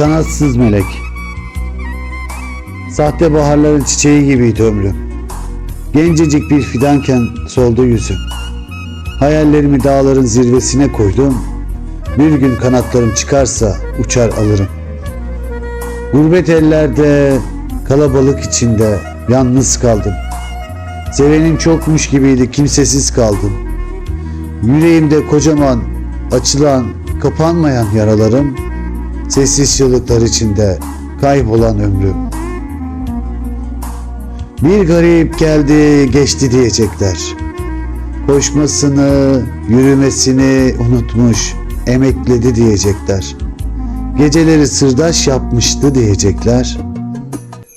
Kanatsız melek. Sahte baharların çiçeği gibiydi ömrüm. Gencecik bir fidanken soldu yüzüm. Hayallerimi dağların zirvesine koydum. Bir gün kanatlarım çıkarsa uçar alırım. Gurbet ellerde, kalabalık içinde yalnız kaldım. Sevenim çokmuş gibiydi, kimsesiz kaldım. Yüreğimde kocaman, açılan, kapanmayan yaralarım, sessiz çığlıklar içinde kaybolan ömrüm. Bir garip geldi, geçti diyecekler. Koşmasını, yürümesini unutmuş, emekledi diyecekler. Geceleri sırdaş yapmıştı diyecekler.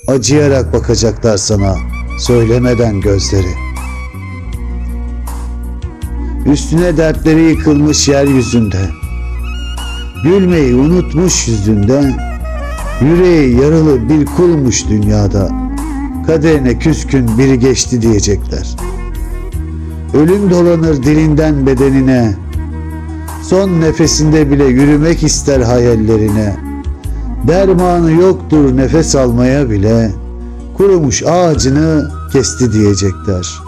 Acıyarak bakacaklar sana, söylemeden gözleri. Üstüne dertleri yıkılmış yeryüzünde. Gülmeyi unutmuş yüzünde. Yüreği yaralı bir kulmuş dünyada. Kaderine küskün biri geçti diyecekler. Ölüm dolanır dilinden bedenine. Son nefesinde bile yürümek ister hayallerine. Dermanı yoktur nefes almaya bile. Kurumuş ağacını kesti diyecekler.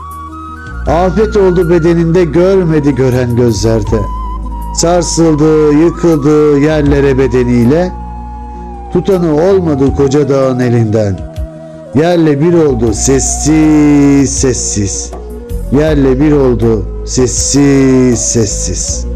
Afet oldu bedeninde görmedi gören gözlerde. Sarsıldı, yıkıldı yerlere bedeniyle. Tutanı olmadı koca dağın elinden. Yerle bir oldu sessiz sessiz. Yerle bir oldu sessiz sessiz.